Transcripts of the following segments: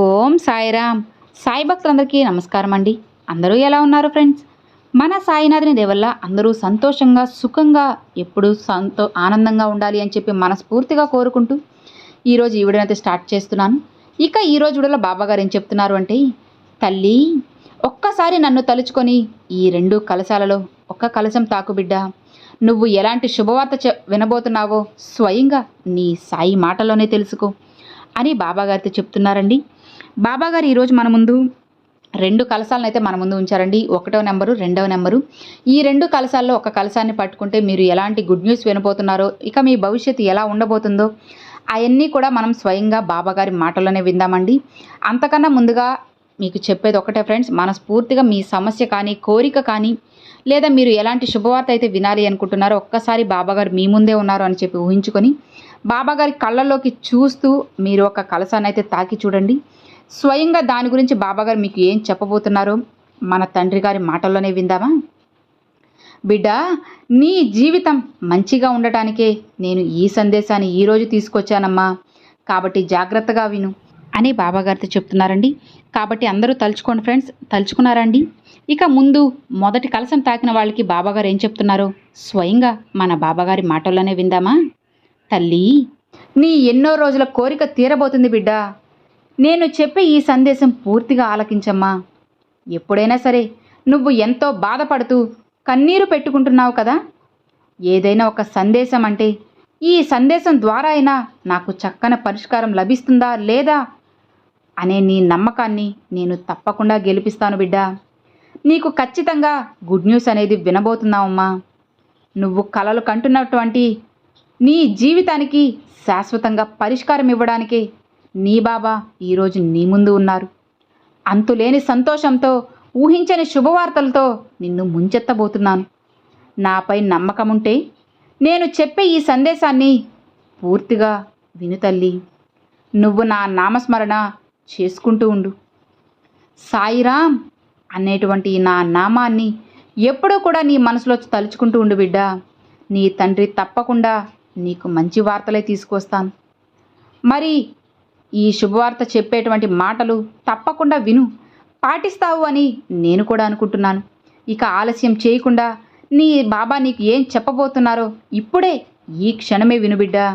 ఓం సాయిరామ్. సాయి భక్తులందరికీ నమస్కారం అండి అందరూ ఎలా ఉన్నారు ఫ్రెండ్స్? మన సాయినాథుని దేవల్ల అందరూ సంతోషంగా సుఖంగా ఎప్పుడూ సంతో ఆనందంగా ఉండాలి అని చెప్పి మనస్ఫూర్తిగా కోరుకుంటూ ఈరోజు ఈ వీడియోనైతే స్టార్ట్ చేస్తున్నాను. ఇక ఈరోజు వీడియోలో బాబాగారు ఏం చెప్తున్నారు అంటే తల్లి ఒక్కసారి నన్ను తలుచుకొని ఈ రెండు కలశాలలో ఒక్క కలశం తాకు బిడ్డ. నువ్వు ఎలాంటి శుభవార్త చె వినబోతున్నావో స్వయంగా నీ సాయి మాటలోనే తెలుసుకో అని బాబాగారితో చెప్తున్నారండి. బాబాగారు ఈరోజు మన ముందు రెండు కలసాలను అయితే మన ముందు ఉంచారండి. ఒకటో నెంబరు రెండవ నెంబరు. ఈ రెండు కలశాల్లో ఒక కలశాన్ని పట్టుకుంటే మీరు ఎలాంటి గుడ్ న్యూస్ వినబోతున్నారో ఇక మీ భవిష్యత్తు ఎలా ఉండబోతుందో అవన్నీ కూడా మనం స్వయంగా బాబాగారి మాటల్లోనే విందామండి. అంతకన్నా ముందుగా మీకు చెప్పేది ఒకటే ఫ్రెండ్స్ మనస్ఫూర్తిగా మీ సమస్య కానీ కోరిక కానీ లేదా మీరు ఎలాంటి శుభవార్త అయితే వినాలి అనుకుంటున్నారో ఒక్కసారి బాబాగారు మీ ముందే ఉన్నారు అని చెప్పి ఊహించుకొని బాబాగారి కళ్ళల్లోకి చూస్తూ మీరు ఒక కలసాన్ని అయితే తాకి చూడండి. స్వయంగా దాని గురించి బాబాగారు మీకు ఏం చెప్పబోతున్నారు? మన తండ్రి గారి మాటల్లోనే విందామా? బిడ్డ నీ జీవితం మంచిగా ఉండటానికే నేను ఈ సందేశాన్ని ఈరోజు తీసుకొచ్చానమ్మా. కాబట్టి జాగ్రత్తగా విను అని బాబాగారితో చెప్తున్నారండి. కాబట్టి అందరూ తలుచుకోండి ఫ్రెండ్స్ తలుచుకున్నారండి? ఇక ముందు మొదటి కలసం తాకిన వాళ్ళకి బాబాగారు ఏం చెప్తున్నారో స్వయంగా మన బాబాగారి మాటల్లోనే విందామా? తల్లి! నీ ఎన్నో రోజుల కోరిక తీరబోతుంది బిడ్డ. నేను చెప్పే ఈ సందేశం పూర్తిగా ఆలకించమ్మా. ఎప్పుడైనా సరే నువ్వు ఎంతో బాధపడుతూ కన్నీరు పెట్టుకుంటున్నావు కదా? ఏదైనా ఒక సందేశం అంటే ఈ సందేశం ద్వారా అయినా నాకు చక్కని పరిష్కారం లభిస్తుందా లేదా అనే నీ నమ్మకాన్ని నేను తప్పకుండా గెలిపిస్తాను బిడ్డ. నీకు ఖచ్చితంగా గుడ్ న్యూస్ అనేది వినబోతున్నావమ్మా. నువ్వు కలలు కంటున్నటువంటి నీ జీవితానికి శాశ్వతంగా పరిష్కారం ఇవ్వడానికే నీ బాబా ఈరోజు నీ ముందు ఉన్నారు. అంతులేని సంతోషంతో ఊహించని శుభవార్తలతో నిన్ను ముంచెత్తబోతున్నాను. నాపై నమ్మకం ఉంటే నేను చెప్పే ఈ సందేశాన్ని పూర్తిగా విను తల్లి. నువ్వు నా నామస్మరణ చేసుకుంటూ ఉండు. సాయిరామ్ అనేటువంటి నా నామాన్ని ఎప్పుడూ కూడా నీ మనసులో తలుచుకుంటూ ఉండు బిడ్డ. నీ తండ్రి తప్పకుండా నీకు మంచి వార్తలే తీసుకొస్తాను మరి ఈ శుభవార్త చెప్పేటువంటి మాటలు తప్పకుండా విను. పాటిస్తావు అని నేను కూడా అనుకుంటున్నాను. ఇక ఆలస్యం చేయకుండా నీ బాబా నీకు ఏం చెప్పబోతున్నారో ఇప్పుడే ఈ క్షణమే వినుబిడ్డా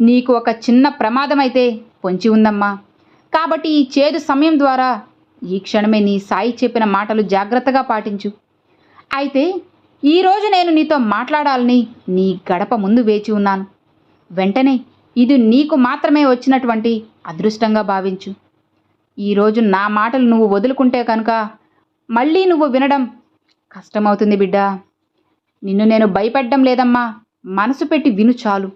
నీకు ఒక చిన్న ప్రమాదం అయితే పొంచి ఉందమ్మా. కాబట్టి ఈ చేదు సమయం ద్వారా ఈ క్షణమే నీ సాయి చెప్పిన మాటలు జాగ్రత్తగా పాటించు. అయితే ఈరోజు నేను నీతో మాట్లాడాలని నీ గడప ముందు వేచి ఉన్నాను. వెంటనే ఇది నీకు మాత్రమే వచ్చినటువంటి అదృష్టంగా భావించు. ఈరోజు నా మాటలు నువ్వు వదులుకుంటే కనుక మళ్ళీ నువ్వు వినడం కష్టమవుతుంది బిడ్డ. నిన్ను నేను భయపడ్డం లేదమ్మా. మనసు పెట్టి విను చాలు.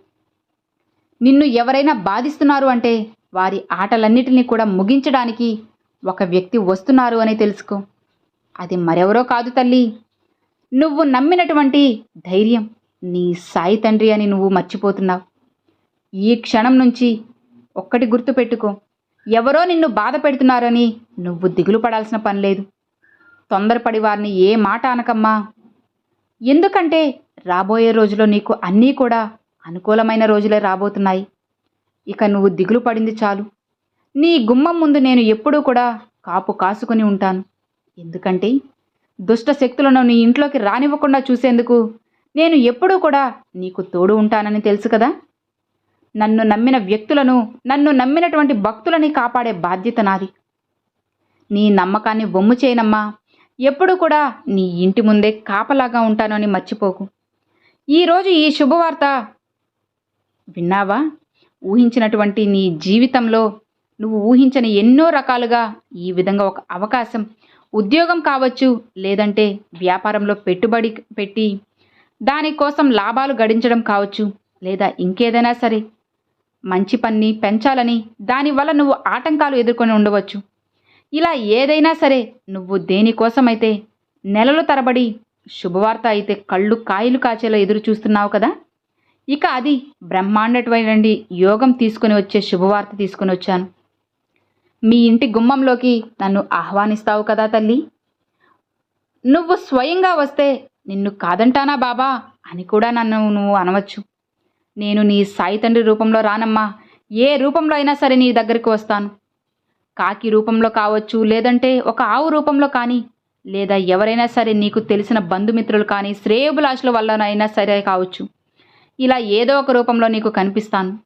నిన్ను ఎవరైనా బాధిస్తున్నారు అంటే వారి ఆటలన్నిటినీ కూడా ముగించడానికి ఒక వ్యక్తి వస్తున్నారు అని తెలుసుకో. అది మరెవరో కాదు తల్లి. నువ్వు నమ్మినటువంటి ధైర్యం నీ సాయి తండ్రి అని నువ్వు మర్చిపోతున్నావు. ఈ క్షణం నుంచి ఒక్కటి గుర్తుపెట్టుకో. ఎవరో నిన్ను బాధ పెడుతున్నారని నువ్వు దిగులు పడాల్సిన పని లేదు. తొందరపడి వారిని ఏ మాట అనకమ్మా. ఎందుకంటే రాబోయే రోజులో నీకు అన్నీ కూడా అనుకూలమైన రోజులే రాబోతున్నాయి. ఇక నువ్వు దిగులు పడింది చాలు. నీ గుమ్మం ముందు నేను ఎప్పుడూ కూడా కాపు కాసుకొని ఉంటాను. ఎందుకంటే దుష్ట శక్తులను నీ ఇంట్లోకి రానివ్వకుండా చూసేందుకు నేను ఎప్పుడూ కూడా నీకు తోడు ఉంటానని తెలుసు కదా? నన్ను నమ్మిన వ్యక్తులను నన్ను నమ్మినటువంటి భక్తులని కాపాడే బాధ్యత నాది. నీ నమ్మకాన్ని బొమ్ము చేయనమ్మా. ఎప్పుడు కూడా నీ ఇంటి ముందే కాపలాగా ఉంటాను అని మర్చిపోకు. ఈరోజు ఈ శుభవార్త విన్నావా? ఊహించినటువంటి నీ జీవితంలో నువ్వు ఊహించని ఎన్నో రకాలుగా ఈ విధంగా ఒక అవకాశం ఉద్యోగం కావచ్చు లేదంటే వ్యాపారంలో పెట్టుబడి పెట్టి దానికోసం లాభాలు గడించడం కావచ్చు లేదా ఇంకేదైనా సరే. మంచి పని పెంచాలని దానివల్ల నువ్వు ఆటంకాలు ఎదుర్కొని ఉండవచ్చు. ఇలా ఏదైనా సరే నువ్వు దేనికోసమైతే నెలలు తరబడి శుభవార్త అయితే కళ్ళు కాయలు కాచేలా ఎదురు చూస్తున్నావు కదా? ఇక అది బ్రహ్మాండటువంటి యోగం తీసుకొని వచ్చే శుభవార్త తీసుకొని వచ్చాను. మీ ఇంటి గుమ్మంలోకి నన్ను ఆహ్వానిస్తావు కదా తల్లి? నువ్వు స్వయంగా వస్తే నిన్ను కాదంటానా బాబా అని కూడా నన్ను నువ్వు అనవచ్చు. నేను నీ సాయి తండ్రి రూపంలో రానమ్మా. ఏ రూపంలో అయినా సరే నీ దగ్గరికి వస్తాను. కాకి రూపంలో కావచ్చు లేదంటే ఒక ఆవు రూపంలో కానీ లేదా ఎవరైనా సరే నీకు తెలిసిన బంధుమిత్రులు కానీ శ్రేయోభిలాషుల వల్లనైనా సరే కావచ్చు. ఇలా ఏదో ఒక రూపంలో నీకు కనిపిస్తాను.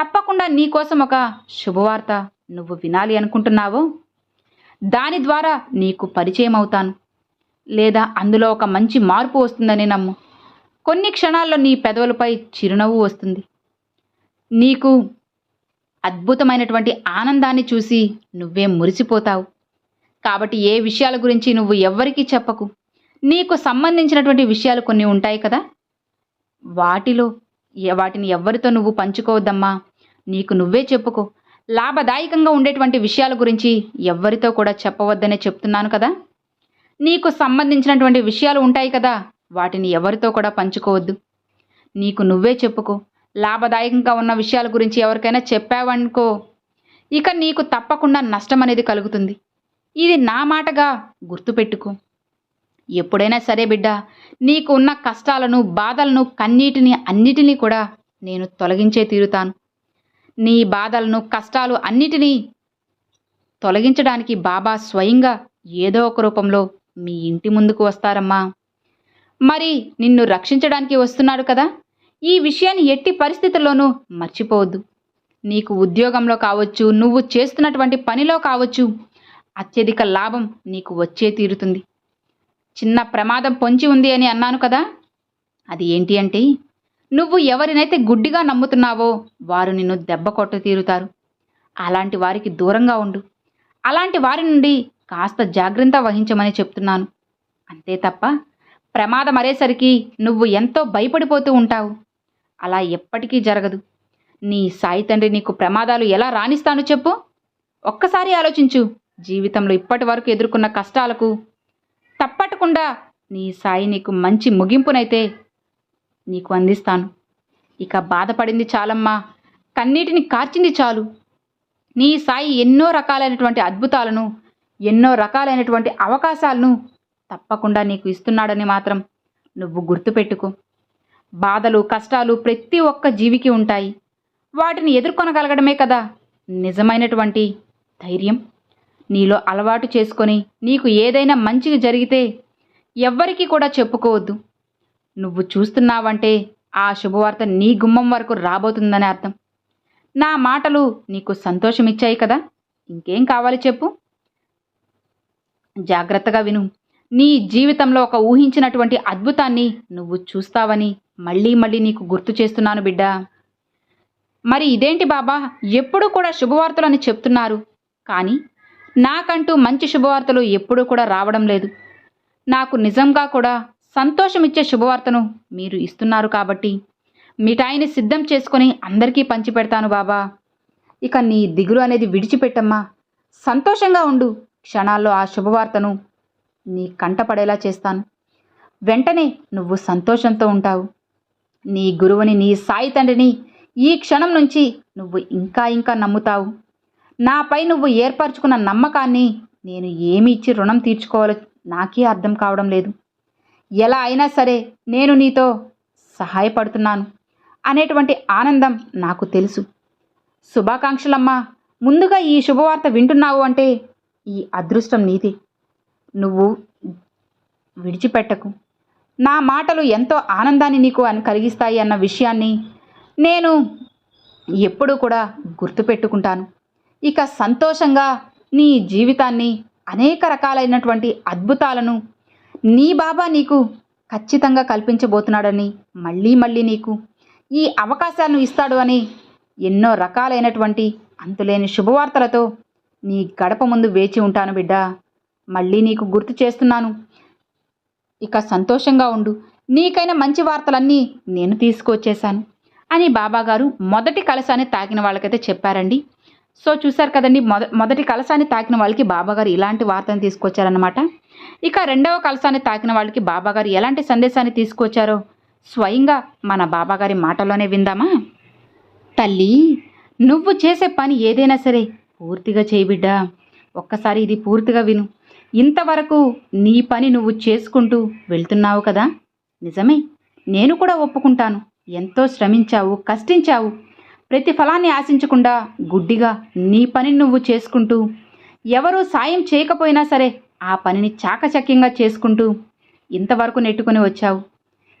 తప్పకుండా నీకోసం ఒక శుభవార్త నువ్వు వినాలి అనుకుంటున్నావు? దాని ద్వారా నీకు పరిచయం అవుతాను లేదా అందులో ఒక మంచి మార్పు వస్తుందని నమ్ము. కొన్ని క్షణాల్లో నీ పెదవులపై చిరునవ్వు వస్తుంది. నీకు అద్భుతమైనటువంటి ఆనందాన్ని చూసి నువ్వే మురిసిపోతావు. కాబట్టి ఏ విషయాల గురించి నువ్వు ఎవ్వరికీ చెప్పకు. నీకు సంబంధించినటువంటి విషయాలు కొన్ని ఉంటాయి కదా? వాటిలో వాటిని ఎవ్వరితో నువ్వు పంచుకోవద్దమ్మా. నీకు నువ్వే చెప్పుకో. లాభదాయకంగా ఉండేటువంటి విషయాల గురించి ఎవ్వరితో కూడా చెప్పవద్దనే చెప్తున్నాను కదా? నీకు సంబంధించినటువంటి విషయాలు ఉంటాయి కదా? వాటిని ఎవరితో కూడా పంచుకోవద్దు. నీకు నువ్వే చెప్పుకో. లాభదాయకంగా ఉన్న విషయాల గురించి ఎవరికైనా చెప్పావనుకో ఇక నీకు తప్పకుండా నష్టం అనేది కలుగుతుంది. ఇది నా మాటగా గుర్తుపెట్టుకో. ఎప్పుడైనా సరే బిడ్డ నీకు ఉన్న కష్టాలను బాధలను కన్నీటిని అన్నిటినీ కూడా నేను తొలగించే తీరుతాను. నీ బాధలను కష్టాలు అన్నిటినీ తొలగించడానికి బాబా స్వయంగా ఏదో ఒక రూపంలో మీ ఇంటి ముందుకు వస్తారమ్మా. మరి నిన్ను రక్షించడానికి వస్తున్నాడు కదా. ఈ విషయాన్ని ఎట్టి పరిస్థితుల్లోనూ మర్చిపోవద్దు. నీకు ఉద్యోగంలో కావచ్చు నువ్వు చేస్తున్నటువంటి పనిలో కావచ్చు అత్యధిక లాభం నీకు వచ్చే తీరుతుంది. చిన్న ప్రమాదం పొంచి ఉంది అని అన్నాను కదా. అది ఏంటి అంటే నువ్వు ఎవరినైతే గుడ్డిగా నమ్ముతున్నావో వారు నిన్ను దెబ్బ కొట్ట తీరుతారు. అలాంటి వారికి దూరంగా ఉండు. అలాంటి వారి నుండి కాస్త జాగ్రత్త వహించమని చెప్తున్నాను. అంతే తప్ప ప్రమాదం అరేసరికి నువ్వు ఎంతో భయపడిపోతూ ఉంటావు. అలా ఎప్పటికీ జరగదు. నీ సాయి తండ్రి నీకు ప్రమాదాలు ఎలా రాణిస్తాను చెప్పు. ఒక్కసారి ఆలోచించు. జీవితంలో ఇప్పటి వరకు ఎదుర్కొన్న కష్టాలకు తప్పటకుండా నీ సాయి నీకు మంచి ముగింపునైతే నీకు అందిస్తాను. ఇక బాధపడింది చాలమ్మా. కన్నీటిని కార్చింది చాలు. నీ సాయి ఎన్నో రకాలైనటువంటి అద్భుతాలను ఎన్నో రకాలైనటువంటి అవకాశాలను తప్పకుండా నీకు ఇస్తున్నాడని మాత్రం నువ్వు గుర్తుపెట్టుకో. బాధలు కష్టాలు ప్రతి ఒక్క జీవికి ఉంటాయి. వాటిని ఎదుర్కొనగలగడమే కదా నిజమైనటువంటి ధైర్యం. నీలో అలవాటు చేసుకొని నీకు ఏదైనా మంచిగా జరిగితే ఎవ్వరికీ కూడా చెప్పుకోవద్దు. నువ్వు చూస్తున్నావంటే ఆ శుభవార్త నీ గుమ్మం వరకు రాబోతుందని అర్థం. నా మాటలు నీకు సంతోషం ఇచ్చాయి కదా. ఇంకేం కావాలి చెప్పు? జాగ్రత్తగా విను. నీ జీవితంలో ఒక ఊహించినటువంటి అద్భుతాన్ని నువ్వు చూస్తావని మళ్ళీ మళ్ళీ నీకు గుర్తు చేస్తున్నాను బిడ్డా. మరి ఇదేంటి బాబా? ఎప్పుడూ కూడా శుభవార్తలు అని చెప్తున్నారు. కానీ నాకంటూ మంచి శుభవార్తలు ఎప్పుడూ కూడా రావడం లేదు. నాకు నిజంగా కూడా సంతోషం ఇచ్చే శుభవార్తను మీరు ఇస్తున్నారు కాబట్టి మిఠాయిని సిద్ధం చేసుకొని అందరికీ పంచిపెడతాను బాబా. ఇక నీ దిగులు అనేది విడిచిపెట్టమ్మా. సంతోషంగా ఉండు. క్షణాల్లో ఆ శుభవార్తను నీ కంటపడేలా చేస్తాను. వెంటనే నువ్వు సంతోషంతో ఉంటావు. నీ గురువుని నీ సాయి తండ్రిని ఈ క్షణం నుంచి నువ్వు ఇంకా ఇంకా నమ్ముతావు. నాపై నువ్వు ఏర్పరచుకున్న నమ్మకాన్ని నేను ఏమి ఇచ్చి రుణం తీర్చుకోవాలో నాకే అర్థం కావడం లేదు. ఎలా అయినా సరే నేను నీతో సహాయపడుతున్నాను అనేటువంటి ఆనందం నాకు తెలుసు. శుభాకాంక్షలమ్మా ముందుగా ఈ శుభవార్త వింటున్నావు అంటే ఈ అదృష్టం నీది. నువ్వు విడిచిపెట్టకు. నా మాటలు ఎంతో ఆనందాన్ని నీకు అని కలిగిస్తాయి అన్న విషయాన్ని నేను ఎప్పుడూ కూడా గుర్తుపెట్టుకుంటాను. ఇక సంతోషంగా నీ జీవితాన్ని అనేక రకాలైనటువంటి అద్భుతాలను నీ బాబా నీకు ఖచ్చితంగా కల్పించబోతున్నాడని మళ్ళీ మళ్ళీ నీకు ఈ అవకాశాలను ఇస్తాడు అని ఎన్నో రకాలైనటువంటి అంతులేని శుభవార్తలతో నీ గడప ముందు వేచి ఉంటాను బిడ్డ. మళ్ళీ నీకు గుర్తు చేస్తున్నాను. ఇక సంతోషంగా ఉండు. నీకైనా మంచి వార్తలన్నీ నేను తీసుకొచ్చేశాను అని బాబాగారు మొదటి కలశాన్ని తాకిన వాళ్ళకైతే చెప్పారండి. సో చూశారు కదండి మొద మొదటి కలశాన్ని తాకిన వాళ్ళకి బాబాగారు ఇలాంటి వార్తను తీసుకొచ్చారనమాట ఇక రెండవ కలశాన్ని తాకిన వాళ్ళకి బాబాగారు ఎలాంటి సందేశాన్ని తీసుకొచ్చారో స్వయంగా మన బాబాగారి మాటలోనే విందామా? తల్లి నువ్వు చేసే పని ఏదైనా సరే పూర్తిగా చేయబిడ్డా ఒక్కసారి ఇది పూర్తిగా విను. ఇంతవరకు నీ పని నువ్వు చేసుకుంటూ వెళ్తున్నావు కదా? నిజమే. నేను కూడా ఒప్పుకుంటాను. ఎంతో శ్రమించావు కష్టించావు. ప్రతి ఫలాన్ని ఆశించకుండా గుడ్డిగా నీ పని నువ్వు చేసుకుంటూ ఎవరూ సాయం చేయకపోయినా సరే ఆ పనిని చాకచక్యంగా చేసుకుంటూ ఇంతవరకు నెట్టుకుని వచ్చావు.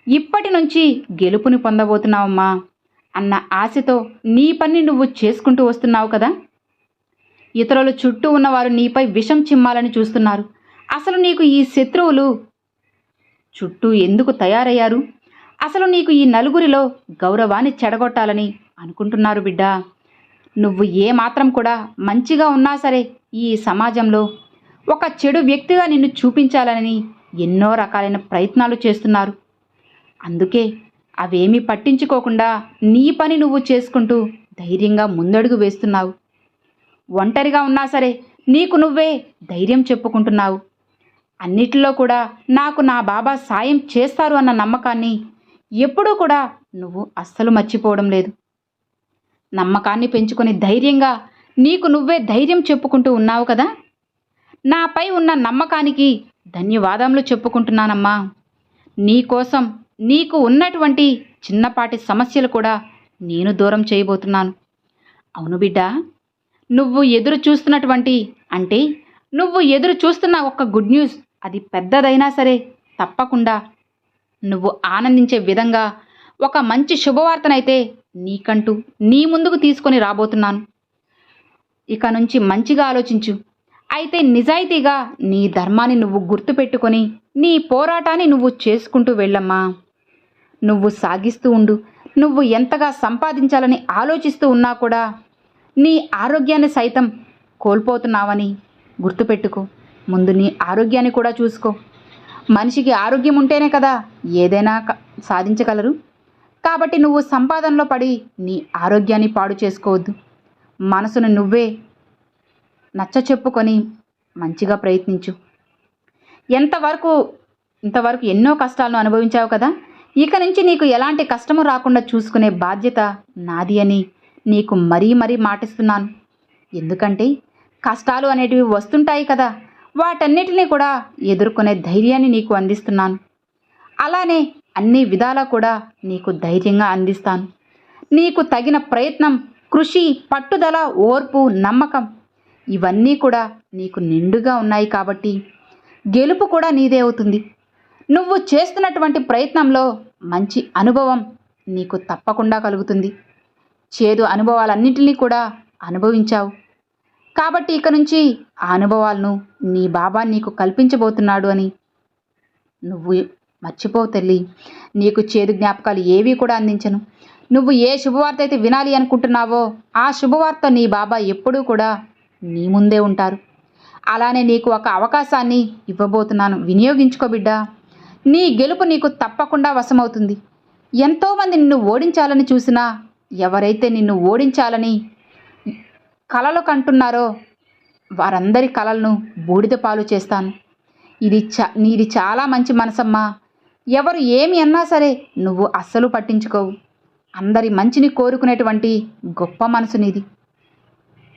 ఇప్పటి నుంచి గెలుపుని పొందబోతున్నావమ్మా అన్న ఆశతో నీ పని నువ్వు చేసుకుంటూ వస్తున్నావు కదా? ఇతరులు చుట్టూ ఉన్నవారు నీపై విషం చిమ్మాలని చూస్తున్నారు. అసలు నీకు ఈ శత్రువులు చుట్టూ ఎందుకు తయారయ్యారు? అసలు నీకు ఈ నలుగురిలో గౌరవాన్ని చెడగొట్టాలని అనుకుంటున్నారు బిడ్డా. నువ్వు ఏ మాత్రం కూడా మంచిగా ఉన్నా సరే ఈ సమాజంలో ఒక చెడు వ్యక్తిగా నిన్ను చూపించాలని ఎన్నో రకాలైన ప్రయత్నాలు చేస్తున్నారు. అందుకే అవేమీ పట్టించుకోకుండా నీ పని నువ్వు చేసుకుంటూ ధైర్యంగా ముందడుగు వేస్తున్నావు. ఒంటరిగా ఉన్నా సరే నీకు నువ్వే ధైర్యం చెప్పుకుంటున్నావు. అన్నిటిలో కూడా నాకు నా బాబా సాయం చేస్తారు అన్న నమ్మకాన్ని ఎప్పుడూ కూడా నువ్వు అస్సలు మర్చిపోవడం లేదు. నమ్మకాన్ని పెంచుకొని ధైర్యంగా నీకు నువ్వే ధైర్యం చెప్పుకుంటూ ఉన్నావు కదా? నాపై ఉన్న నమ్మకానికి ధన్యవాదములు చెప్పుకుంటున్నానమ్మా. నీకోసం నీకు ఉన్నటువంటి చిన్నపాటి సమస్యలు కూడా నేను దూరం చేయబోతున్నాను. అవును బిడ్డ నువ్వు ఎదురు చూస్తున్నటువంటి అంటే నువ్వు ఎదురు చూస్తున్న ఒక గుడ్ న్యూస్ అది పెద్దదైనా సరే తప్పకుండా నువ్వు ఆనందించే విధంగా ఒక మంచి శుభవార్తనైతే నీకంటూ నీ ముందుకు తీసుకొని రాబోతున్నాను. ఇక నుంచి మంచిగా ఆలోచించు. అయితే నిజాయితీగా నీ ధర్మాన్ని నువ్వు గుర్తుపెట్టుకొని నీ పోరాటాన్ని నువ్వు చేసుకుంటూ వెళ్ళమ్మా. నువ్వు సాగిస్తూ ఉండు. నువ్వు ఎంతగా సంపాదించాలని ఆలోచిస్తూ ఉన్నా కూడా నీ ఆరోగ్యాన్ని సైతం కోల్పోతున్నావని గుర్తుపెట్టుకో. ముందు నీ ఆరోగ్యాన్ని కూడా చూసుకో. మనిషికి ఆరోగ్యం ఉంటేనే కదా ఏదైనా సాధించగలరు. కాబట్టి నువ్వు సంపాదనలో పడి నీ ఆరోగ్యాన్ని పాడు చేసుకోవద్దు. మనసును నువ్వే నచ్చ చెప్పుకొని మంచిగా ప్రయత్నించు. ఎంతవరకు ఇంతవరకు ఎన్నో కష్టాలను అనుభవించావు కదా? ఇక నుంచి నీకు ఎలాంటి కష్టము రాకుండా చూసుకునే బాధ్యత నాది అని నీకు మరీ మరీ మాటిస్తున్నాను. ఎందుకంటే కష్టాలు అనేటివి వస్తుంటాయి కదా వాటన్నిటినీ కూడా ఎదుర్కొనే ధైర్యాన్ని నీకు అందిస్తున్నాను. అలానే అన్ని విధాలా కూడా నీకు ధైర్యంగా అందిస్తాను. నీకు తగిన ప్రయత్నం కృషి పట్టుదల ఓర్పు నమ్మకం ఇవన్నీ కూడా నీకు నిండుగా ఉన్నాయి కాబట్టి గెలుపు కూడా నీదే అవుతుంది. నువ్వు చేస్తున్నటువంటి ప్రయత్నంలో మంచి అనుభవం నీకు తప్పకుండా కలుగుతుంది. చేదు అనుభవాలన్నింటినీ కూడా అనుభవించావు. కాబట్టి ఇక నుంచి ఆ అనుభవాలను నీ బాబా నీకు కల్పించబోతున్నాడు అని. నువ్వు మర్చిపోవు తల్లి. నీకు చేదు జ్ఞాపకాలు ఏవీ కూడా అందించను. నువ్వు ఏ శుభవార్త అయితే వినాలి అనుకుంటున్నావో ఆ శుభవార్త నీ బాబా ఎప్పుడూ కూడా నీ ముందే ఉంటారు. అలానే నీకు ఒక అవకాశాన్ని ఇవ్వబోతున్నాను. వినియోగించుకో బిడ్డా. నీ గెలుపు నీకు తప్పకుండా వశమవుతుంది. ఎంతోమంది నిన్ను ఓడించాలని చూసినా ఎవరైతే నిన్ను ఓడించాలని కలలు కంటున్నారో వారందరి కలలను బూడిద పాలు చేస్తాను. ఇది చ నీది చాలా మంచి మనసమ్మా. ఎవరు ఏమి అన్నా సరే నువ్వు అస్సలు పట్టించుకోవు. అందరి మంచిని కోరుకునేటువంటి గొప్ప మనసు నీది.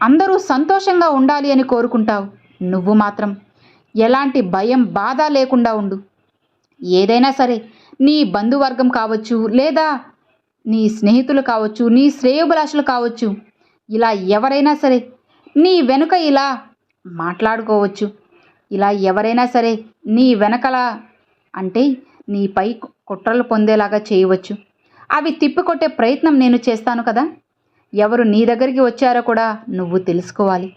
అందరూ సంతోషంగా ఉండాలి అని కోరుకుంటావు. నువ్వు మాత్రం ఎలాంటి భయం బాధ లేకుండా ఉండు. ఏదైనా సరే నీ బంధువర్గం కావచ్చు లేదా నీ స్నేహితులు కావచ్చు నీ శ్రేయోభిలాషులు కావచ్చు ఇలా ఎవరైనా సరే నీ వెనుక ఇలా మాట్లాడుకోవచ్చు. ఇలా ఎవరైనా సరే నీ వెనకల అంటే నీపై కుట్రలు పొందేలాగా చేయవచ్చు. అవి తిప్పికొట్టే ప్రయత్నం నేను చేస్తాను కదా? ఎవరు నీ దగ్గరికి వచ్చారో కూడా నువ్వు తెలుసుకోవాలి.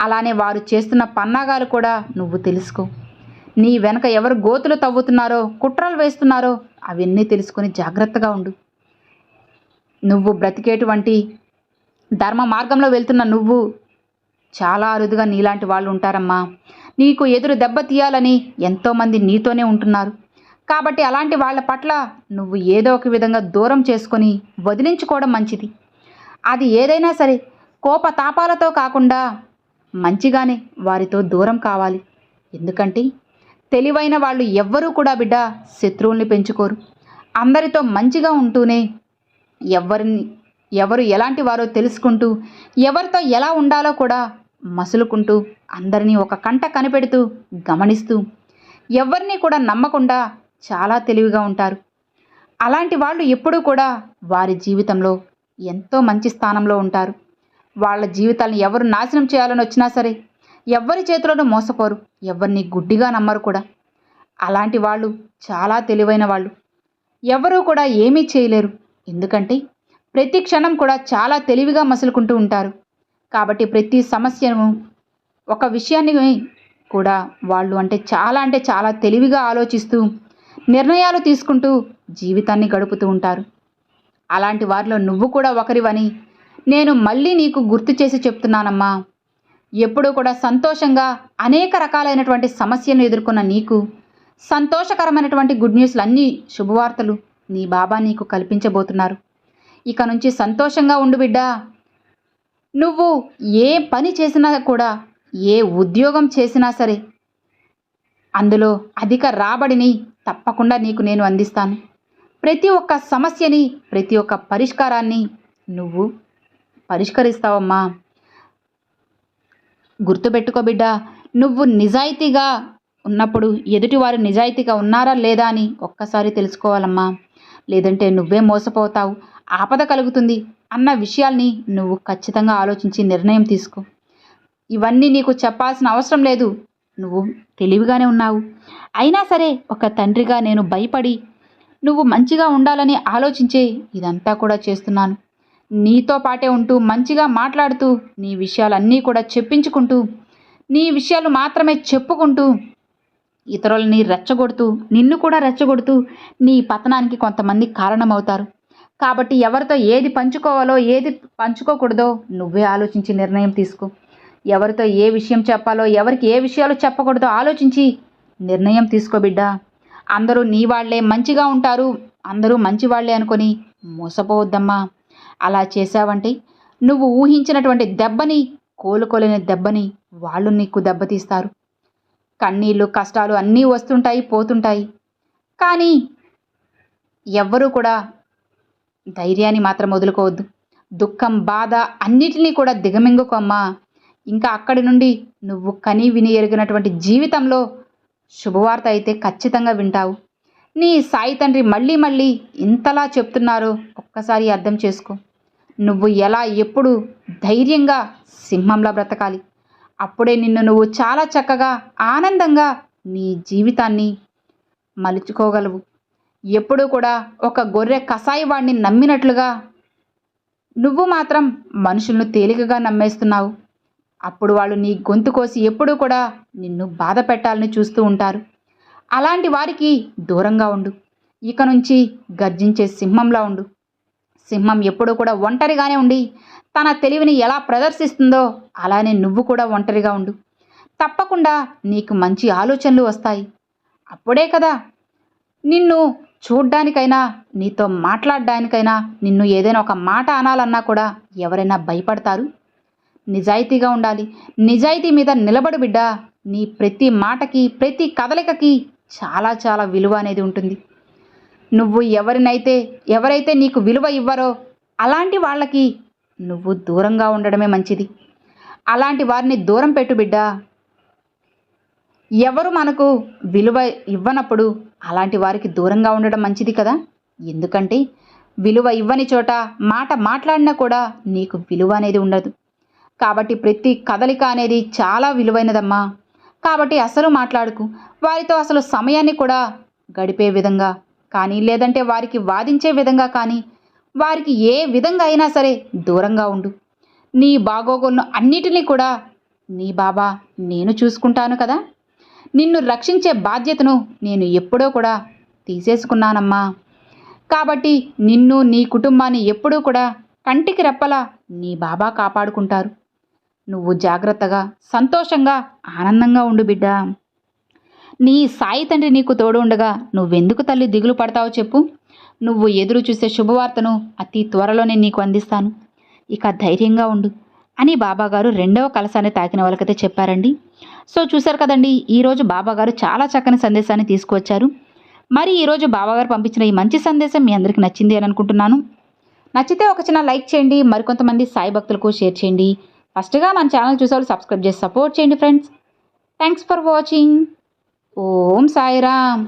అలానే వారు చేస్తున్న పన్నాగాలు కూడా నువ్వు తెలుసుకో. నీ వెనక ఎవరు గోతులు తవ్వుతున్నారో కుట్రలు వేస్తున్నారో అవన్నీ తెలుసుకొని జాగ్రత్తగా ఉండు. నువ్వు బ్రతికేటువంటి ధర్మ మార్గంలో వెళ్తున్న నువ్వు చాలా అరుదుగా నీలాంటి వాళ్ళు ఉంటారమ్మా. నీకు ఎదురు దెబ్బ తీయాలని ఎంతోమంది నీతోనే ఉంటున్నారు. కాబట్టి అలాంటి వాళ్ళ పట్ల నువ్వు ఏదో ఒక విధంగా దూరం చేసుకొని వదిలించుకోవడం మంచిది. అది ఏదైనా సరే కోపతాపాలతో కాకుండా మంచిగానే వారితో దూరం కావాలి. ఎందుకంటే తెలివైన వాళ్ళు ఎవ్వరూ కూడా బిడ్డ శత్రువుల్ని పెంచుకోరు. అందరితో మంచిగా ఉంటూనే ఎవరిని ఎవరు ఎలాంటి వారో తెలుసుకుంటూ ఎవరితో ఎలా ఉండాలో కూడా మసులుకుంటూ అందరినీ ఒక కంట కనిపెడుతూ గమనిస్తూ ఎవరిని కూడా నమ్మకుండా చాలా తెలివిగా ఉంటారు. అలాంటి వాళ్ళు ఎప్పుడూ కూడా వారి జీవితంలో ఎంతో మంచి స్థానంలో ఉంటారు. వాళ్ళ జీవితాలను ఎవరు నాశనం చేయాలని వచ్చినా సరే ఎవరి చేతిలోనూ మోసపోరు ఎవరిని గుడ్డిగా నమ్మరు కూడా. అలాంటి వాళ్ళు చాలా తెలివైన వాళ్ళు. ఎవరూ కూడా ఏమీ చేయలేరు. ఎందుకంటే ప్రతి క్షణం కూడా చాలా తెలివిగా మసులుకుంటూ ఉంటారు. కాబట్టి ప్రతి సమస్యను ఒక విషయాన్ని కూడా వాళ్ళు అంటే చాలా అంటే చాలా తెలివిగా ఆలోచిస్తూ నిర్ణయాలు తీసుకుంటూ జీవితాన్ని గడుపుతూ ఉంటారు. అలాంటి వారిలో నువ్వు కూడా ఒకరివని నేను మళ్ళీ నీకు గుర్తు చేసి చెప్తున్నానమ్మా. ఎప్పుడూ కూడా సంతోషంగా అనేక రకాలైనటువంటి సమస్యను ఎదుర్కొన్న నీకు సంతోషకరమైనటువంటి గుడ్ న్యూస్లు అన్నీ శుభవార్తలు నీ బాబా నీకు కల్పించబోతున్నారు. ఇక నుంచి సంతోషంగా ఉండు బిడ్డా. నువ్వు ఏ పని చేసినా కూడా ఏ ఉద్యోగం చేసినా సరే అందులో అధిక రాబడిని తప్పకుండా నీకు నేను అందిస్తాను. ప్రతి ఒక్క సమస్యని ప్రతి ఒక్క పరిష్కారాన్ని నువ్వు పరిష్కరిస్తావమ్మా. గుర్తుపెట్టుకో బిడ్డ నువ్వు నిజాయితీగా ఉన్నప్పుడు ఎదుటివారు నిజాయితీగా ఉన్నారా లేదా అని ఒక్కసారి తెలుసుకోవాలమ్మా. లేదంటే నువ్వే మోసపోతావు. ఆపద కలుగుతుంది అన్న విషయాల్ని నువ్వు ఖచ్చితంగా ఆలోచించి నిర్ణయం తీసుకో. ఇవన్నీ నీకు చెప్పాల్సిన అవసరం లేదు. నువ్వు తెలివిగానే ఉన్నావు. అయినా సరే ఒక తండ్రిగా నేను భయపడి నువ్వు మంచిగా ఉండాలని ఆలోచించే ఇదంతా కూడా చేస్తున్నాను. నీతో పాటే ఉంటూ మంచిగా మాట్లాడుతూ నీ విషయాలన్నీ కూడా చెప్పించుకుంటూ నీ విషయాలు మాత్రమే చెప్పుకుంటూ ఇతరులని రెచ్చగొడుతూ నిన్ను కూడా రెచ్చగొడుతూ నీ పతనానికి కొంతమంది కారణమవుతారు. కాబట్టి ఎవరితో ఏది పంచుకోవాలో ఏది పంచుకోకూడదో నువ్వే ఆలోచించి నిర్ణయం తీసుకో. ఎవరితో ఏ విషయం చెప్పాలో ఎవరికి ఏ విషయాలు చెప్పకూడదో ఆలోచించి నిర్ణయం తీసుకో బిడ్డ. అందరూ నీ వాళ్ళే మంచిగా ఉంటారు అందరూ మంచి వాళ్ళే అనుకొని మోసపోవద్దమ్మా. అలా చేశావంటే నువ్వు ఊహించినటువంటి దెబ్బని కోలుకోలేని దెబ్బని వాళ్ళు నీకు దెబ్బతీస్తారు. కన్నీళ్ళు కష్టాలు అన్నీ వస్తుంటాయి పోతుంటాయి. కానీ ఎవ్వరూ కూడా ధైర్యాన్ని మాత్రం వదులుకోవద్దు. దుఃఖం బాధ అన్నిటినీ కూడా దిగమింగుకోమ్మా. ఇంకా అక్కడి నుండి నువ్వు కని విని ఎరిగినటువంటి జీవితంలో శుభవార్త అయితే ఖచ్చితంగా వింటావు. నీ సాయి తండ్రి మళ్ళీ మళ్ళీ ఇంతలా చెప్తున్నారు ఒక్కసారి అర్థం చేసుకో. నువ్వు ఎలా ఎప్పుడు ధైర్యంగా సింహంలా బ్రతకాలి? అప్పుడే నిన్ను నువ్వు చాలా చక్కగా ఆనందంగా నీ జీవితాన్ని మలుచుకోగలవు. ఎప్పుడూ కూడా ఒక గొర్రె కషాయి వాడిని నమ్మినట్లుగా నువ్వు మాత్రం మనుషులను తేలికగా నమ్మేస్తున్నావు. అప్పుడు వాళ్ళు నీ గొంతు కోసి ఎప్పుడూ కూడా నిన్ను బాధ పెట్టాలని చూస్తూ ఉంటారు. అలాంటి వారికి దూరంగా ఉండు. ఇక నుంచి గర్జించే సింహంలా ఉండు. సింహం ఎప్పుడూ కూడా ఒంటరిగానే ఉండి తన తెలివిని ఎలా ప్రదర్శిస్తుందో అలానే నువ్వు కూడా ఒంటరిగా ఉండు. తప్పకుండా నీకు మంచి ఆలోచనలు వస్తాయి. అప్పుడే కదా. నిన్ను చూడ్డానికైనా నీతో మాట్లాడడానికైనా నిన్ను ఏదైనా ఒక మాట అనాలన్నా కూడా ఎవరైనా భయపడతారు. నిజాయితీగా ఉండాలి. నిజాయితీ మీద నిలబడు బిడ్డ. నీ ప్రతి మాటకి ప్రతి కదలికకి చాలా చాలా విలువ అనేది ఉంటుంది. నువ్వు ఎవరినైతే ఎవరైతే నీకు విలువ ఇవ్వరో అలాంటి వాళ్ళకి నువ్వు దూరంగా ఉండడమే మంచిది. అలాంటి వారిని దూరం పెట్టు బిడ్డా. ఎవరు మనకు విలువ ఇవ్వనప్పుడు అలాంటి వారికి దూరంగా ఉండడం మంచిది కదా? ఎందుకంటే విలువ ఇవ్వని చోట మాట మాట్లాడినా కూడా నీకు విలువ అనేది ఉండదు. కాబట్టి ప్రతి కదలిక అనేది చాలా విలువైనదమ్మా. కాబట్టి అసలు మాట్లాడుకు. వారితో అసలు సమయాన్ని కూడా గడిపే విధంగా కానీ లేదంటే వారికి వాదించే విధంగా కానీ వారికి ఏ విధంగా అయినా సరే దూరంగా ఉండు. నీ బాగోగులను అన్నిటినీ కూడా నీ బాబా నేను చూసుకుంటాను కదా. నిన్ను రక్షించే బాధ్యతను నేను ఎప్పుడో కూడా తీసేసుకున్నానమ్మా. కాబట్టి నిన్ను నీ కుటుంబాన్ని ఎప్పుడూ కూడా కంటికి రెప్పలా నీ బాబా కాపాడుకుంటారు. నువ్వు జాగ్రత్తగా సంతోషంగా ఆనందంగా ఉండు బిడ్డ. నీ సాయి తండ్రి నీకు తోడు ఉండగా నువ్వెందుకు తల్లి దిగులు పడతావో చెప్పు. నువ్వు ఎదురు చూసే శుభవార్తను అతి త్వరలోనే నీకు అందిస్తాను. ఇక ధైర్యంగా ఉండు అని బాబాగారు రెండవ కలసాన్ని తాకిన వాళ్ళకైతే చెప్పారండి. సో చూశారు కదండి ఈరోజు బాబాగారు చాలా చక్కని సందేశాన్ని తీసుకువచ్చారు. మరి ఈరోజు బాబాగారు పంపించిన ఈ మంచి సందేశం మీ అందరికీ నచ్చింది అని అనుకుంటున్నాను. నచ్చితే ఒక చిన్న లైక్ చేయండి మరికొంతమంది సాయి భక్తులకు షేర్ చేయండి. ఫస్ట్గా మన ఛానల్ చూసేవాళ్ళు సబ్స్క్రైబ్ చేసి సపోర్ట్ చేయండి friends. Thanks for watching. Om Sairam.